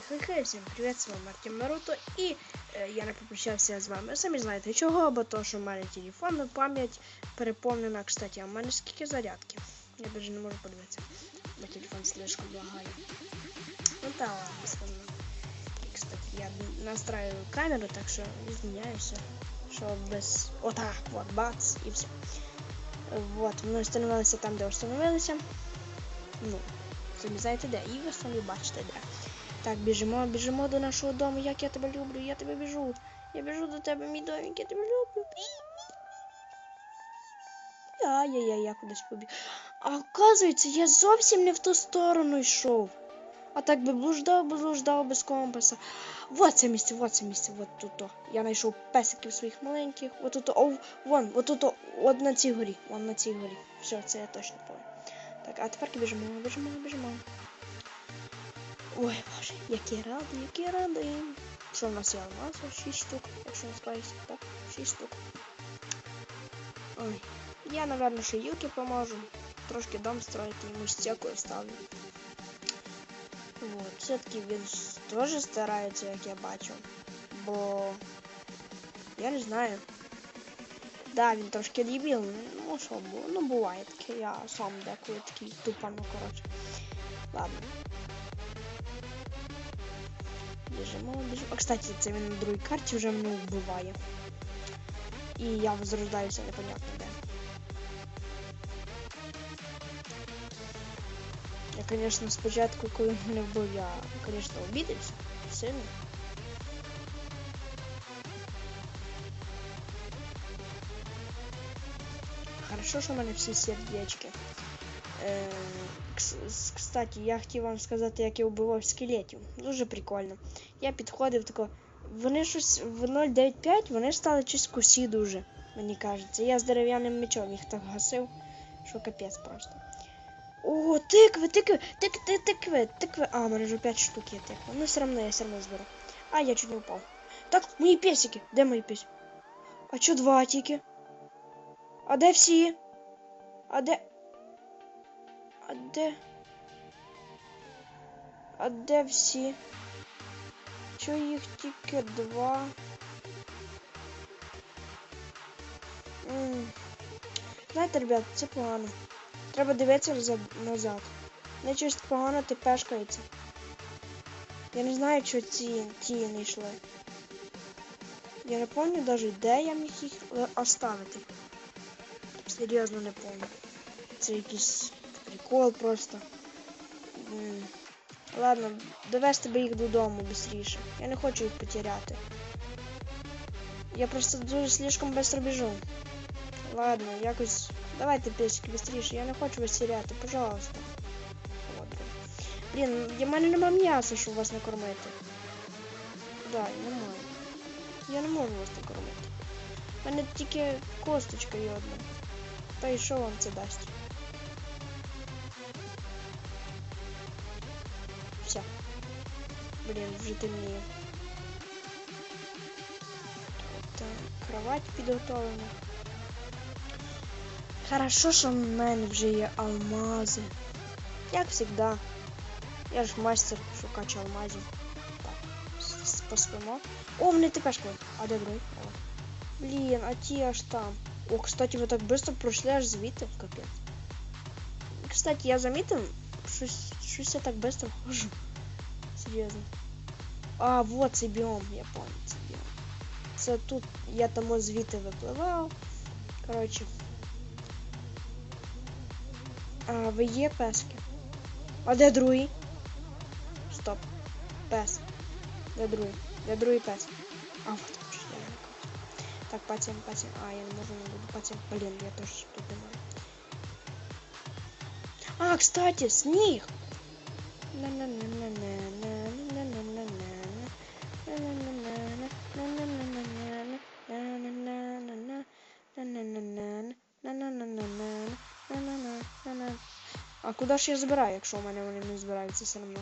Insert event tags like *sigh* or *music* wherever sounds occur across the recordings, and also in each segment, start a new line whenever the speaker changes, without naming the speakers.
Хей-хей, всім привіт, з вами Артем Наруто і е, я не попрощався з вами. Самі знаєте чого, бо то, що в мене телефон, пам'ять переповнена. Кстати, а в мене скільки зарядки. Я навіть не можу подивитися, бо телефон слишком лагає. Ну та ладно, скажу. І, кстати, я настраю камеру, так що извиняюся, що без... Отак, вот, бац, і все. Вот, ми встановилися там, де встановилися. Ну, самі знаєте де, і ви самі бачите де. Так, біжимо, біжимо до нашого дому. Як я тебе люблю, я тебе біжу. Я біжу до тебе, мій домик, я тебе люблю. Ай-яй-яй, я кудись побіг. А оказується, я зовсім не в ту сторону йшов. А так би блуждав, блуждав без компаса. Вот це місце, вот це місце, вот тут. Я знайшов песиків своїх маленьких. Вот тут, о, вон, вот тут, от на цій горі, вон на цій горі. Все, це я точно пам'ятаю. Так, а тепер біжимо, біжимо, біжимо. Ой, боже, які ради, які ради. Що в нас є алмази? 6 штук, якщо не спаюся, так? 6 штук. Ой. Я, напевно, ще Юки поможу. Трошки дом строїти, йому стеку ставлю. Вот. Все-таки він теж старається, як я бачу. Бо я не знаю. Да, він трошки дебіл, ну що ну буває таке, я сам деколи такий тупо, ну коротше. Ладно. Біжимо, біжимо. А, кстати, це він на другій карті вже мене вбиває. І я возрождаюся непонятно де. Я, конечно, спочатку, коли мене вбив, я, конечно, обідався. Сильно. Хорошо, що в мене всі сердечки. Е, кс- Кстати, я хотів вам сказати, як я вбивав скелетів. Дуже прикольно. Я підходив тако. Вони щось в 0.9.5 вони стали щось кусі дуже, мені кажеться. Я з дерев'яним мечом їх так гасив, що капець просто. О, тикви, тикви, тик, тик, тикви, тикви. А, у мене вже 5 штук є тикви. Ну, все одно, я все одно зберу. А, я чуть не впав. Так, мої песики. Де мої песики? А чо два тільки? А де всі? А де. А де? А де всі? Чо їх тільки два? М. Знаєте, ребят, це погано. Треба дивитися назад. Не щось погано ти пешкається. Я не знаю, що ці ті не йшли. Я не пам'ятаю навіть, де я міг їх оставити. Серйозно не пам'ятаю. Це якийсь прикол просто. М. Ладно, довести би їх додому швидше. Я не хочу їх потеряти. Я просто дуже слишком швидко біжу. Ладно, якось. Давайте песики быстріше, я не хочу вас теряти, пожалуйста. От, блін, я мене нема м'яса, щоб вас накормити. Да, немає. Я не можу вас накормити. У мене тільки косточка є одна. Та й що вам це дасть? Блін, вже темніє. Так, кровать підготовлена. Хорошо, що в мене вже є алмази. Як завжди. Я ж мастер шукач алмазів. Так, поспимо. О, мене ТПшка. А де другий? О. Блін, а ті аж там. О, кстати, ви так швидко пройшли аж звідти, капець. Кстати, я замітив, щось, я так швидко хожу. Серйозно. А, вот цей біом, я пам'ятаю цей біом. Це тут я тому звідти випливав. Коротше. А, ви є пески? А де другий? Стоп. Пес. Де другий? Де другий пес? А, вот вже я не Так, пацан, пацан. А, я не можу не буду. Пацан. Блін, я теж тут не можу. А, кстати, сніг! А куди ж я збираю, якщо у мене вони не збираються все одно?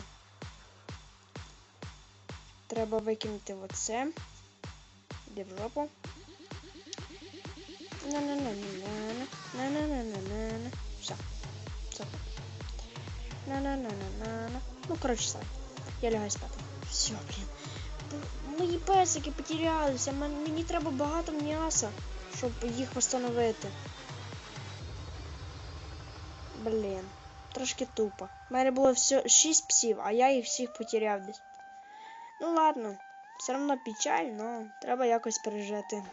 Треба викинути оце. Іди в жопу. На-на-на-на-на. На-на-на-на-на. Все. Супер. На-на-на-на-на. Ну, коротше, все. Я лягаю спати. Все, блін. Мої песики потерялися. Мені треба багато м'яса, щоб їх встановити. Блін, трошки тупо. У мене було все 6 псів, а я їх всіх потеряв десь. Ну ладно, все одно печаль, но треба якось пережити.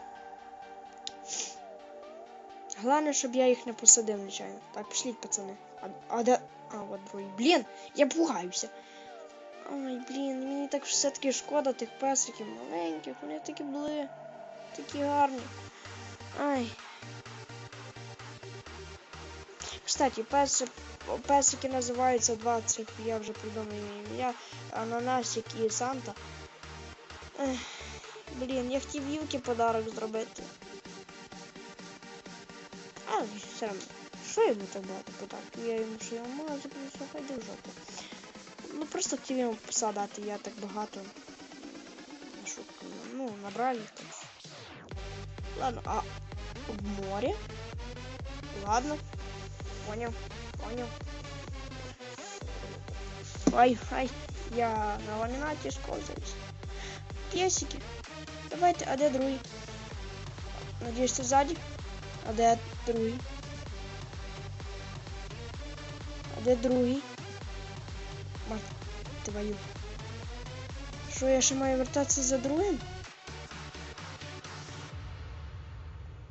Головне, щоб я їх не посадив, звичайно. Так, пішліть, пацани. А, а де. А, от двоє. Блін, я пугаюся. Ой, блін, мені так все-таки шкода тих песиків маленьких, вони такі були. Такі гарні. Ай. Кстати, пес, песики називаються два цих, я вже придумав їм ім'я. Ананасик і Санта. Ех, блін, я хотів Вілки подарок зробити. Але все одно. Що йому так багато подарків? Я йому що мало заплюсу, хай в жопу. Ну просто хотів йому посадати, я так багато. Щоб, ну, набрали. Ладно, а в море? Ладно. Понял, понял. Ай, ай, я на ламинате сковзаюсь. Песики. Давайте, а де другий? Надіюсь, ти ззаді? А де другий? А де другий? Мать твою. Що, я ще маю вертатися за другим?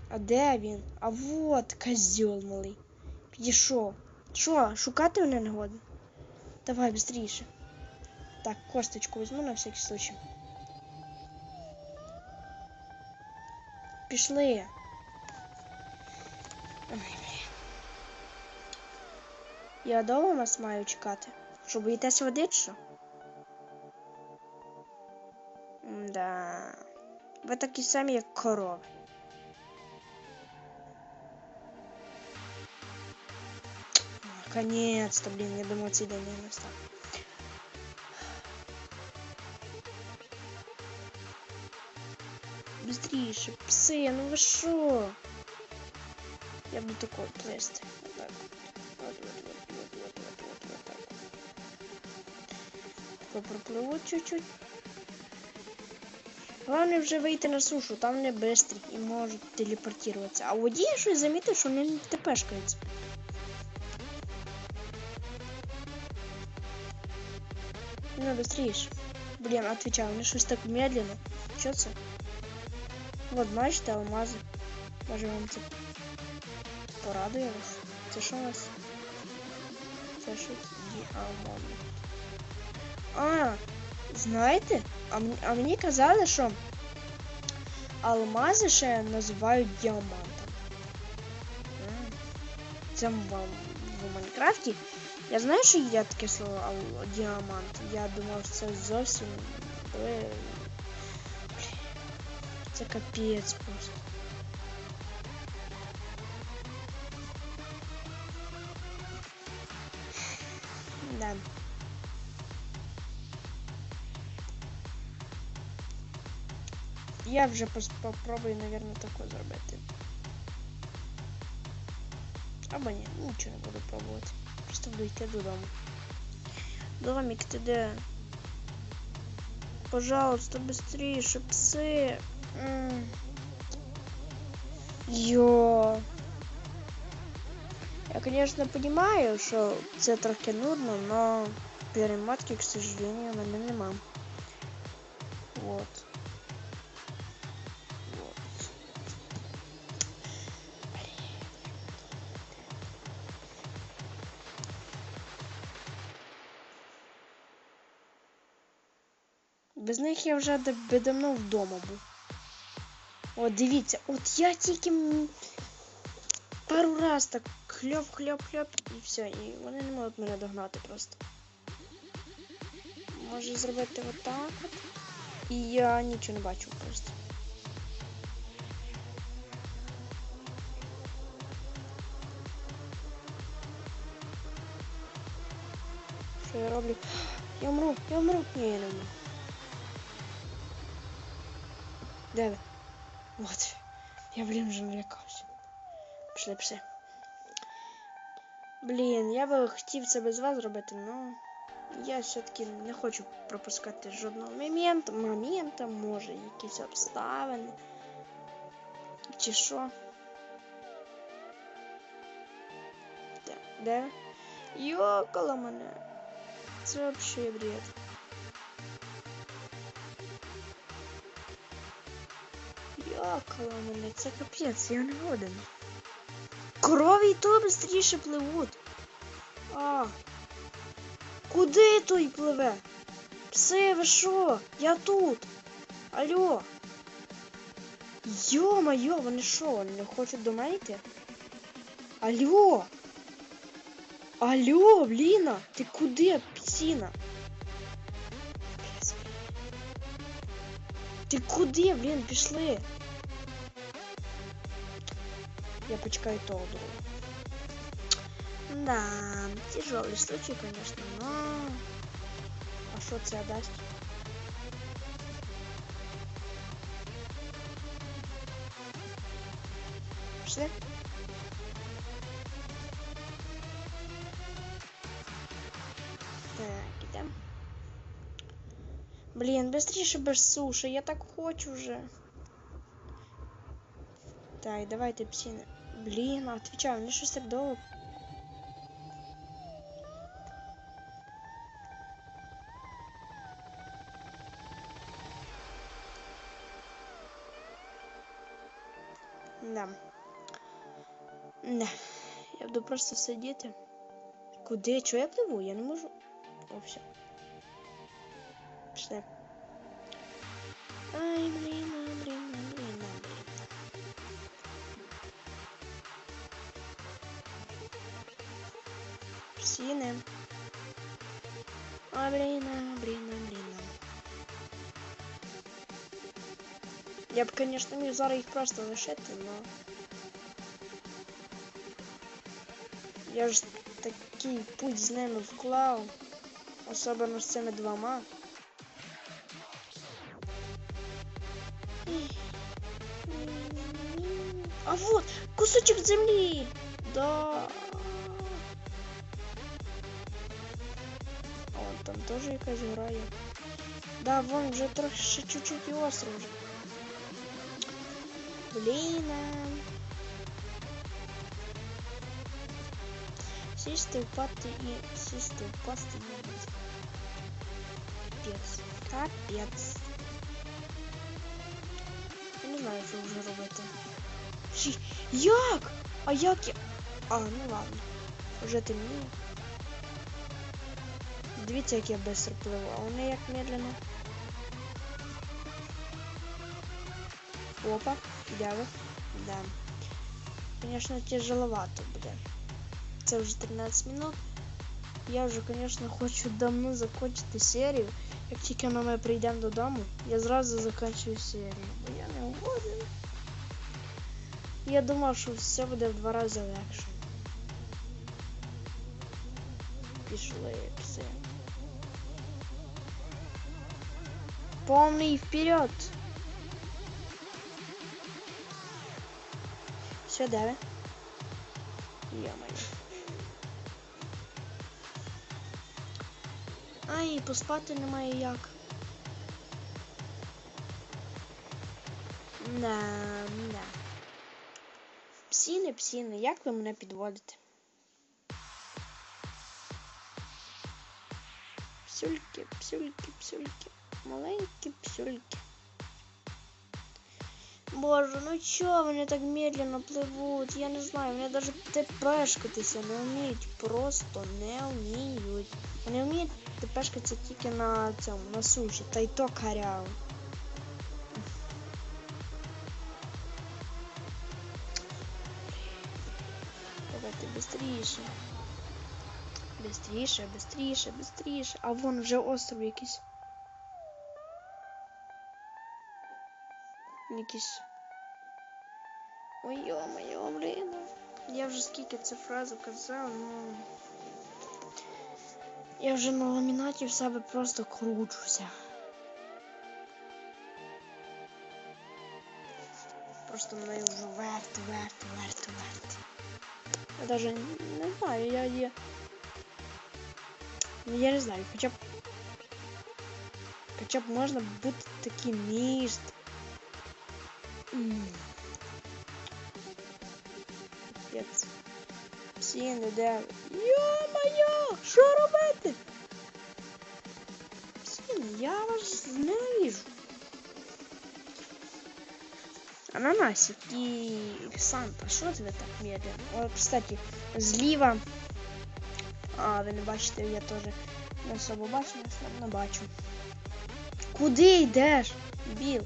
А де він? А вот козьол малий. Підійшов. Що, шукати мене не годен? Давай быстріше. Так, косточку візьму на всякий случай. Пішли. Ой, блін. Я довго нас маю чекати. Що, боїтеся води, що? Да. Ви такі самі, як корови. Наконец-то, блин, я думал, цей день не настав. Быстріше, пси, ну ви що? Я буду такой плести. Вот пропливу чуть-чуть. Главное вже вийти на сушу, там вони бистрі і можуть телепортуватися. А у воді я щось замітив, що не тепешкаються. Ну, быстрее. Блин, отвечаю, мне щось так медленно. Що це? Вот, бачите, алмази. Може вам це порадує вас? Це що у вас? Це що? Діамант. А, знаєте? А, м- а мені казали, що алмази ще називають діамантом. М. Це в, в Майнкрафті я знаю, що є таке слово ал- діамант. Я думав, це зовсім. е, блін, Це капець просто. Да. Я вже пос- попробую, наверное, таке зробити. Або ні, нічого не буду пробувати. Просто буду йти додому. Домик, ти де? Пожалуйста, быстрее, пси. Йо. Я, конечно, понимаю, що це трохи нудно, но перемотки, к сожалению, у мене нема. Вот. Без них я вже би давно вдома був. От дивіться, от я тільки пару раз так хльоп-хльоп-хльоп і все, і вони не можуть мене догнати просто. Можу зробити отак от. І я нічого не бачу просто. Що я роблю? Я умру, я умру. Ні, я не умру. Де ви? От. Я, блін, вже налякався. Пішли, пішли. Блін, я би хотів це без вас зробити, но Я все-таки не хочу пропускати жодного моменту, момента, може, якісь обставини. Чи що? Де? Де? Йокала мене. Це взагалі бред. Йокала мене, це капець, я не годен. Корові і то швидше пливуть. А. Куди той пливе? Пси, ви що? Я тут. Алло. Йо-моє, вони що, не хочуть до мене йти? Алло. Алло, бліна, ти куди, псіна? Ти куди, блін, пішли? Я почекаю того другого. Да, тяжелый случай, конечно, но... А что це дасть? Пішли? Так, ідемо. Блін, быстріше без суші, я так хочу вже. Так, давайте псіни. Блін, отвечаю, вони щось так довго Да. Не. Я буду просто сидіти. Куди? Чого я пливу? Я не можу. О, все. Пішли. Ай, блін, а, блін, Псіни. А, блін, а, блін, а, блін. а. Я б, конечно, міг зараз їх просто лишити, но... Я ж такий путь з ними вклав. Особливо з цими двома. А вот, кусочек земли! Да. там тоже якась гора є. Да, вон вже трохи ще чуть-чуть і остров вже. Блін. а. Сісти, впасти і сісти, впасти і бути. Капець. Капець. Я не знаю, що вже робити. Ші... Як? А як я? А, ну ладно. Вже темніє. Дивіться, як я швидко пливу, а вони як медленно. Опа, дяга. Да. Конечно, тяжеловато буде. Це вже 13 минут. Я вже, конечно, хочу давно закончити серію. Як тільки ми прийдемо додому, я зразу закінчую серію. Бо я не угоден. Я думав, що все буде в два рази легше. Пішли пси. Повний вперед! Все, давай. Ё-моё. Ай, поспати немає як. Да, да. Псіни, псіни, як ви мене підводите? Псюльки, псюльки, псюльки Маленькі псюльки. Боже, ну чё вони так медленно пливуть? Я не знаю, вони даже тепешкатися не вміють. Просто не вміють. Вони вміють тепешкатися тільки на цьому, на суші, та й то каряво. Давайте быстріше. Быстріше, быстріше, быстріше. А вон вже остров якийсь. Якийсь. Ой, ё-моё, блін. Я вже скільки цю фразу казав, ну. Я вже на ламінаті в себе просто кручуся. Просто мене вже верт, верт, верт, верт. Я даже не знаю, я є. Ну я не знаю, хоча б. Хоча б можна бути таким міст. Капець. Всі не де. Йо-моє! Що робити? Всі, я вас ненавижу. Ананасик и Санта, що ви так медленно? О, кстати, зліва. А, ви не бачите, я теж не особо бачу, але все одно бачу. Куди йдеш? Біл.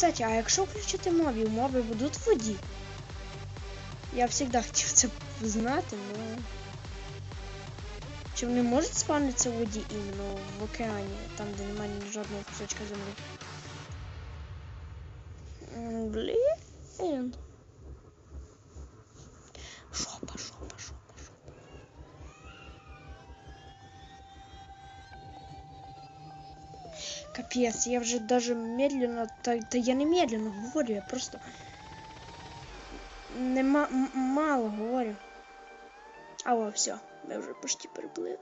Кстати, а якщо включити мові, моби будуть в воді? Я завжди *laughs* хотів це знати, але... Чи вони можуть спавнитися в воді іменно в океані, там де немає жодного кусочка землі? Блін. Капец, я вже даже медленно, та, та я не медленно говорю, я просто не мало говорю. А о, все, ми вже почти переплили.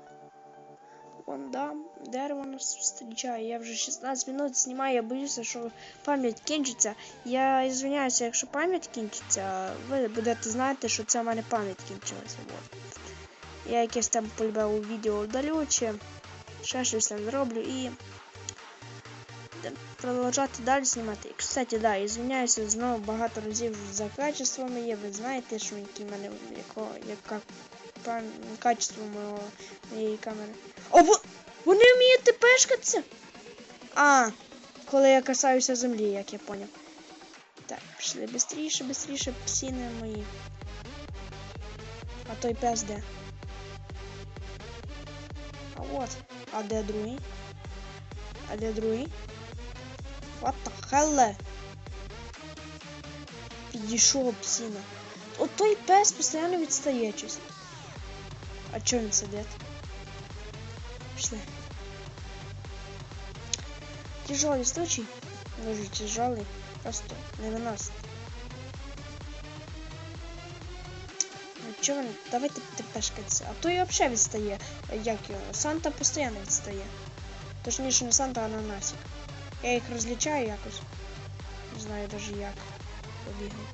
Вон там, дерево нас зустрічає. Я вже 16 минут знімаю, я боюся, що пам'ять кінчиться. Я извиняюся, якщо пам'ять кінчиться, ви будете знати, що це в мене пам'ять кінчилася. Вот. Я якесь там полюбив відео удалю, чи ще щось там зроблю і будемо продовжувати далі знімати. І, кстати, да, извиняюся, знову багато разів за качество моє. Ви знаєте, що які мене яко, яка качество мого, моєї камери. О, во- вони вміють тепешкатися? А, коли я касаюся землі, як я поняв. Так, пішли бистріше, бистріше, псіни мої. А той пес де? А от. А де другий? А де другий? What the hell? Підійшов псина. От той пес постійно відстає щось. А чого він сидить? Пішли. Тяжелый случай. Дуже тяжелый. Просто не виносить. Ну чого він? Давайте тепешкаться. А то і взагалі відстає. Як його? Санта постійно відстає. Точніше не Санта, а Ананасик. Я їх розлічаю якось. Не знаю даже як. Побігли.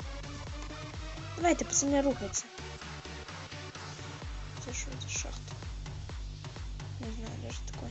Давайте, пацани, рухайтеся. Це що, це шахта? Не знаю, даже такой.